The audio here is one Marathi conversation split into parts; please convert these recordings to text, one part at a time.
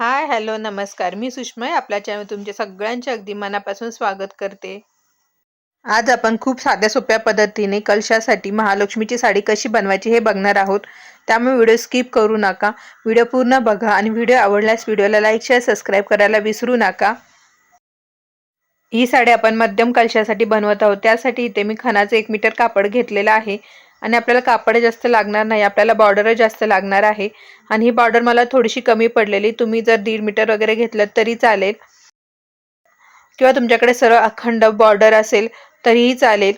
हाय हॅलो नमस्कार. मी सुषमा आपल्या चॅनल तुमचे सगळ्यांचे अगदी मनापासून स्वागत करते. आज आपण खूप साध्या सोप्या पद्धतीने कलशासाठी महालक्ष्मीची साडी कशी बनवायची हे बघणार आहोत. त्यामुळे व्हिडिओ स्किप करू नका. व्हिडिओ पूर्ण बघा आणि व्हिडिओ आवडल्यास व्हिडिओला लाईक शेअर सबस्क्राईब करायला विसरू नका. ही साडी आपण मध्यम कलशासाठी बनवत आहोत. त्यासाठी इथे मी खणाचं एक मीटर कापड घेतलेलं आहे. आणि आपल्याला कापड जास्त लागणार नाही आपल्याला बॉर्डर जास्त लागणार आहे. आणि ही बॉर्डर मला थोडीशी कमी पडलेली. तुम्ही जर दीड मीटर वगैरे घेतलं तरी चालेल. किंवा तुमच्याकडे सरळ अखंड बॉर्डर असेल तरीही चालेल.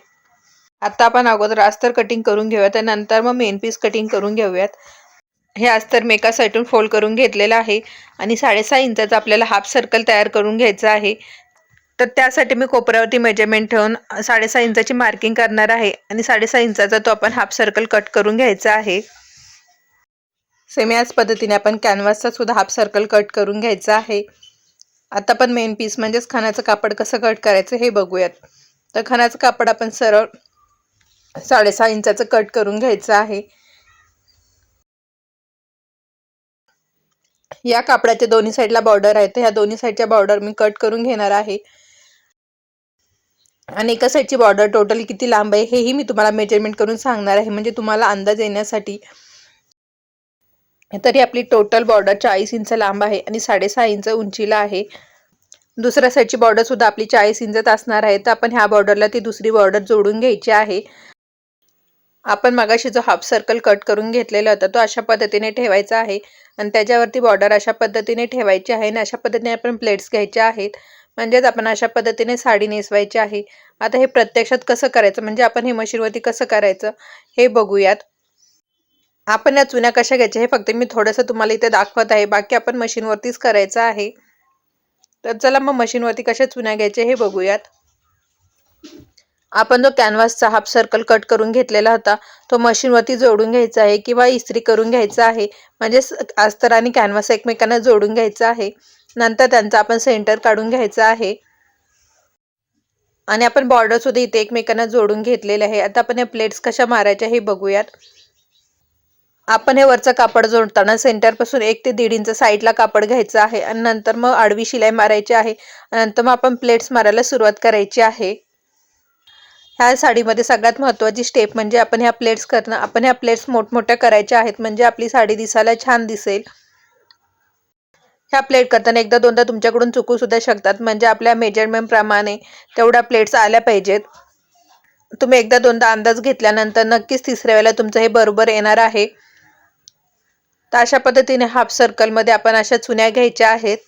आता आपण अगोदर अस्तर कटिंग करून घेऊयात आणि नंतर मग मेन पीस कटिंग करून घेऊयात. हे अस्तर मी एका साईडून फोल्ड करून घेतलेलं आहे. आणि साडेसहा इंचाचा आपल्याला हाफ सर्कल तयार करून घ्यायचं आहे. तर त्यासाठी मी कोपऱ्यावरती मेजरमेंट ठेवून साडेसहा इंचाची मार्किंग करणार आहे. आणि साडेसहा इंचाचा तो आपण हाफ सर्कल कट करून घ्यायचा आहे. सेम याच पद्धतीने आपण कॅनव्हासचा सुद्धा हाफ सर्कल कट करून घ्यायचा आहे. आता पण मेन पीस म्हणजेच खाण्याचं कापड कसं कट करायचं हे बघूयात. तर खानाचं कापड आपण सरळ साडेसहा इंचाचं कट करून घ्यायचं आहे. या कापडाच्या दोन्ही साईडला बॉर्डर आहे. तर ह्या दोन्ही साईडच्या बॉर्डर मी कट करून घेणार आहे. आणि एका साईडची बॉर्डर टोटल किती लांब आहे हेही मी तुम्हाला मेजरमेंट करून सांगणार आहे. म्हणजे तुम्हाला अंदाज येण्यासाठी तरी आपली टोटल बॉर्डर चाळीस इंच लांब आहे आणि साडेसहा इंच उंचीला आहे. दुसऱ्या साईडची बॉर्डर सुद्धा आपली चाळीस इंचात असणार आहे. तर आपण ह्या बॉर्डरला ती दुसरी बॉर्डर जोडून घ्यायची आहे. आपण मगाशी जो हाफ सर्कल कट करून घेतलेला होता तो अशा पद्धतीने ठेवायचा आहे. आणि त्याच्यावरती बॉर्डर अशा पद्धतीने ठेवायची आहे आणि अशा पद्धतीने आपण प्लेट्स घ्यायच्या आहेत. म्हणजेच आपण अशा पद्धतीने साडी नेसवायची आहे. आता हे प्रत्यक्षात कसं करायचं? म्हणजे आपण हे मशीनवरती कसं करायचं? हे बघूयात. आपण या चुन्या कशा घ्यायच्या? हे फक्त मी थोडंसं तुम्हाला इथे दाखवत आहे. बाकी आपण मशीनवरतीच करायचं आहे. तर चला मग मशीनवरती कशा चुन्या घ्यायच्या हे बघूयात. आपण जो कॅनव्हासचा हाफ सर्कल कट करून घेतलेला होता तो मशीनवरती जोडून घ्यायचा आहे किंवा इस्त्री करून घ्यायचा आहे. म्हणजे अस्तर आणि कॅनव्हास एकमेकांना जोडून घ्यायचा आहे. नंतर त्यांचा आपण सेंटर काढून घ्यायचा आहे. आणि आपण बॉर्डर सुद्धा इथे एकमेकांना जोडून घेतलेले आहे. आता आपण या प्लेट्स कशा मारायच्या हे बघूयात. आपण हे वरचं कापड जोडताना सेंटरपासून एक ते दीड इंच साईडला कापड घ्यायचं आहे. आणि नंतर मग आडवी शिलाई मारायची आहे. नंतर मग आपण प्लेट्स मारायला सुरुवात करायची आहे. ह्या साडीमध्ये सगळ्यात महत्त्वाची स्टेप म्हणजे आपण ह्या प्लेट्स करणं. आपण ह्या प्लेट्स मोठमोठ्या करायच्या आहेत. म्हणजे आपली साडी दिसायला छान दिसेल. ह्या प्लेट करताना एकदा दोनदा तुमच्याकडून चुकू सुद्धा शकतात. म्हणजे आपल्या मेजरमेंटप्रमाणे तेवढ्या प्लेट्स आल्या पाहिजेत. तुम्ही एकदा दोनदा अंदाज घेतल्यानंतर नक्कीच तिसऱ्या वेळेला तुमचं हे बरोबर येणार आहे. तर अशा पद्धतीने हाफ सर्कलमध्ये आपण अशा चुन्या घ्यायच्या आहेत.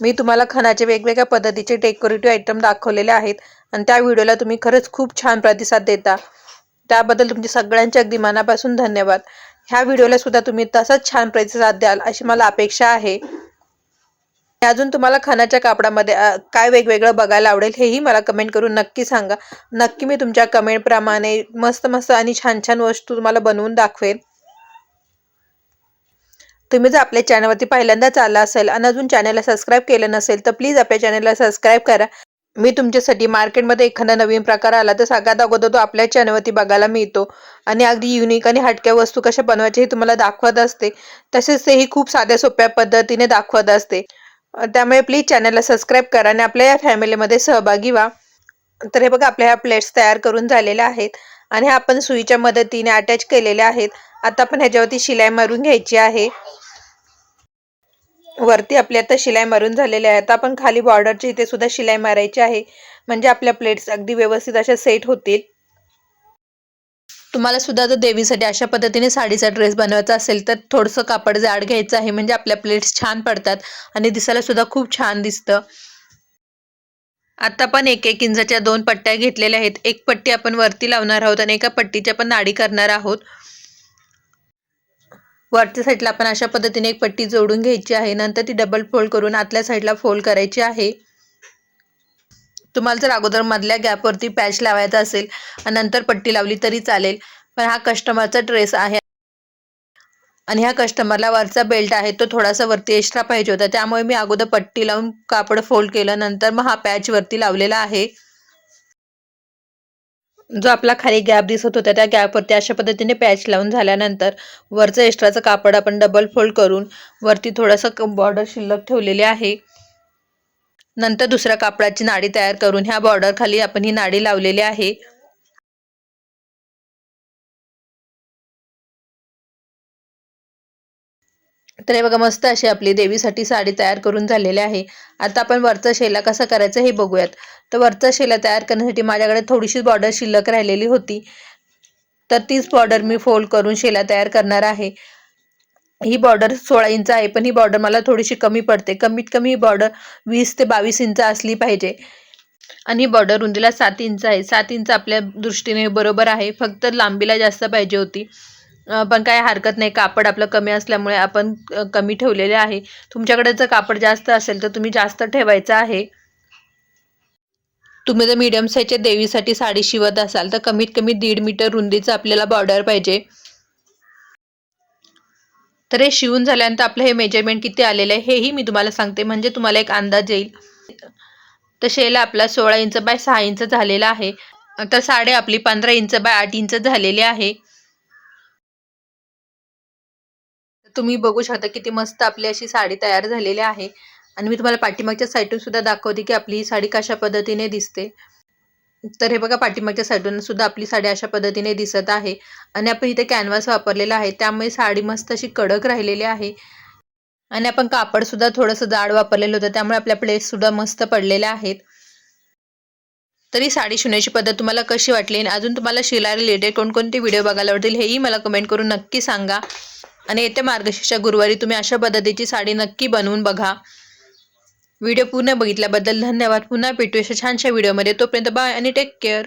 मी तुम्हाला खणाचे वेगवेगळ्या पद्धतीचे डेकोरेटिव्ह आयटम दाखवलेले आहेत. आणि त्या व्हिडिओला तुम्ही खरंच खूप छान प्रतिसाद देता. त्याबद्दल तुमचे सगळ्यांचे अगदी मनापासून धन्यवाद. ह्या व्हिडिओला सुद्धा तुम्ही तसाच छान प्रतिसाद द्याल अशी मला अपेक्षा आहे. अजून तुम्हाला खानाच्या कापडामध्ये काय वेगवेगळं बघायला आवडेल हेही मला कमेंट करून नक्की सांगा. नक्की मी तुमच्या कमेंटप्रमाणे मस्त मस्त आणि छान छान वस्तू तुम्हाला बनवून दाखवेन. तुम्ही जर आपल्या चॅनलवरती पहिल्यांदाच आला असेल आणि अजून चॅनलला सबस्क्राईब केलं नसेल तर प्लीज आपल्या चॅनलला सबस्क्राईब करा. मी तुमच्यासाठी मार्केटमध्ये एखादा नवीन प्रकार आला तर सगळ्यात अगोदर तो आपल्या चॅनलवरती बघायला मिळतो. आणि अगदी युनिक आणि हटक्या वस्तू कशा बनवायच्या हे तुम्हाला दाखवत असते. तसेच तेही खूप साध्या सोप्या पद्धतीने दाखवत असते. त्यामुळे प्लीज चॅनलला सबस्क्राईब करा आणि आपल्या या फॅमिलीमध्ये सहभागी व्हा. तर हे बघा आपल्या ह्या प्लेट्स तयार करून झालेल्या आहेत. आणि ह्या आपण सुईच्या मदतीने अटॅच केलेल्या आहेत. आता आपण ह्याच्यावरती शिलाई मारून घ्यायची आहे. वरती आपली आता शिलाई मारून झालेली आहे. आता आपण खाली बॉर्डरची इथे सुद्धा शिलाई मारायची आहे. म्हणजे आपल्या प्लेट्स अगदी व्यवस्थित अशा सेट होतील. तुम्हाला सुद्धा जर देवीसाठी अशा पद्धतीने साडीचा ड्रेस बनवायचा असेल तर थोडंसं कापड जाड घ्यायचं आहे. म्हणजे आपल्या प्लेट्स छान पडतात आणि दिसायला सुद्धा खूप छान दिसतं. आता पण एक एक इंचाच्या दोन पट्ट्या घेतलेल्या आहेत. एक पट्टी आपण वरती लावणार आहोत आणि एका पट्टीच्या पण नाडी करणार आहोत. वरच्या साईडला आपण अशा पद्धतीने एक पट्टी जोडून घ्यायची आहे. नंतर ती डबल फोल्ड करून आतल्या साईडला फोल्ड करायची आहे. तुम्हाला जर अगोदर मधल्या गॅपवरती पॅच लावायचा असेल आणि नंतर पट्टी लावली तरी चालेल. पण हा कस्टमरचा ड्रेस आहे. आणि ह्या कस्टमरला वरचा बेल्ट आहे तो थोडासा वरती एक्स्ट्रा पाहिजे होता. त्यामुळे मी अगोदर पट्टी लावून कापड फोल्ड केलं. नंतर मग हा पॅच वरती लावलेला आहे. जो आपला खाली गॅप दिसत होता त्या गॅपवरती अशा पद्धतीने पॅच लावून झाल्यानंतर वरचं एक्स्ट्राचं कापड आपण डबल फोल्ड करून वरती थोडंसं बॉर्डर शिल्लक ठेवलेले आहे. नंतर दुसऱ्या कापडाची नाडी तयार करून ह्या बॉर्डर खाली आपण ही नाडी लावलेली आहे. तर हे बघा मस्त अशी आपली देवीसाठी साडी तयार करून झालेली आहे. आता आपण वरचा शेला कसा करायचा हे बघूयात. तर वरचा शेला तयार करण्यासाठी माझ्याकडे थोडीशी बॉर्डर शिल्लक राहिलेली होती. तर तीच बॉर्डर मी फोल्ड करून शेला तयार करणार आहे. ही बॉर्डर सोळा इंच आहे पण ही बॉर्डर मला थोडीशी कमी पडते. कमीत कमी ही बॉर्डर वीस ते बावीस इंच असली पाहिजे. आणि ही बॉर्डर रुंदीला सात इंच आहे. सात इंच आपल्या दृष्टीने बरोबर आहे. फक्त लांबीला जास्त पाहिजे होती. पण काय हरकत नाही. कापड आपलं कमी असल्यामुळे आपण कमी ठेवलेले आहे. तुमच्याकडे जर कापड जास्त असेल तर तुम्ही जास्त ठेवायचं आहे. तुम्ही जर मीडियम साईजच्या देवीसाठी साडी शिवत असाल तर कमीत कमी दीड मीटर रुंदीचं आपल्याला बॉर्डर पाहिजे. तर हे शिवून झाल्यानंतर आपलं हे मेजरमेंट किती आलेलं आहे हेही मी तुम्हाला सांगते. म्हणजे तुम्हाला एक अंदाज येईल. तर शेला आपला सोळा इंच बाय सहा इंच झालेला आहे. तर साडी आपली पंधरा इंच बाय आठ इंच झालेली आहे. तुम्ही बघू शकता किती मस्त आपली अशी साडी तयार झालेली आहे. आणि मी तुम्हाला पाठीमागच्या साईडून सुद्धा दाखवते की आपली ही साडी कशा पद्धतीने दिसते. तर हे बघा पाठीमागच्या साईडून सुद्धा आपली साडी अशा पद्धतीने दिसत आहे. आणि आपण इथे कॅनव्हास वापरलेला आहे. त्यामुळे साडी मस्त अशी कडक राहिलेली आहे. आणि आपण कापड सुद्धा थोडंसं जाड वापरलेलं होतं. त्यामुळे आपल्या प्लेस सुद्धा मस्त पडलेल्या आहेत. तरी साडी शिवण्याची पद्धत तुम्हाला कशी वाटली? आणि अजून तुम्हाला शिला रिलेटेड कोणकोणते व्हिडिओ बघायला आवडतील हेही मला कमेंट करून नक्की सांगा. आणि येत्या मार्गशीर्षा गुरुवारी तुम्ही अशा पद्धतीची साडी नक्की बनवून बघा. व्हिडिओ पूर्ण बघितल्याबद्दल धन्यवाद. पुन्हा भेटू अशा छानशा व्हिडिओमध्ये. तोपर्यंत बाय आणि टेक केअर